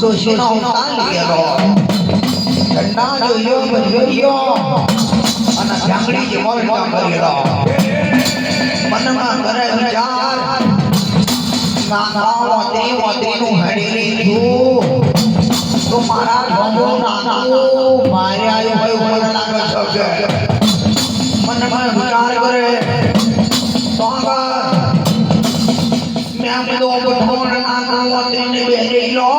ડોશીનો અવતાર લીધેલો ઠંડા જોયો મજ્યો અને જાંગડી જેવો રટો કરેલો મનમાં કરે વિચાર નાના વાતરી વાતરીનું હેડી લીધું તો મારા ગમો નાનું મારે આયો હોય ઉપર લાગે છે મનમાં વિચાર કરે તો આગળ મેં બધો પઠોણ નાના વાતરીને બેસી લો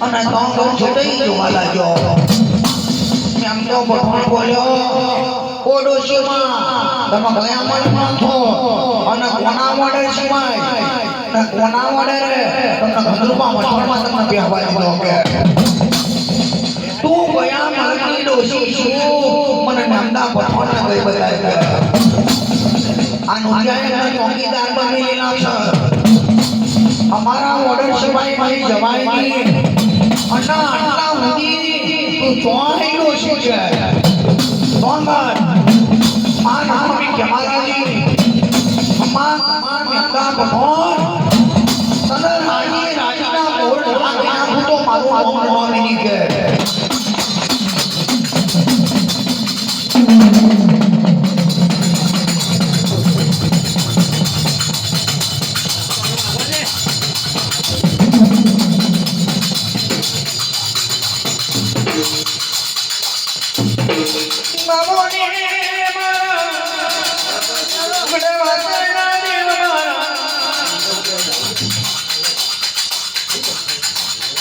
અને આગળ છોટાઈ જોવા લાગ્યો એમ તો પઠોણ બોલ્યો, ઓ ડોશીમાં તમે કયા મનમાં છો અને કોના મોડે સિવાય? અને કોના મોડે રે? તમને ગંદરૂપા મઠોરમાં તમને બેહવા દીધો કે. તું કયા મનની ડોશી છું. મને નંદા પઠોણને ગઈ બતાવી આ નોંધાયેલા ચોકીદાર લીલા છે અમારા ઓર્ડર સિવાય મારી જવાય નહીં. અને આટલા સુધી તું ચોઈ લો છે સોનગઢ આ નામ અભી જમાલાજી અમ્મા અમ્મા મેંદા ભગવાન તને રાજી રાજીના ઢાંકીના હું તો મારું નામ એની કે.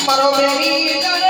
મારો બેરી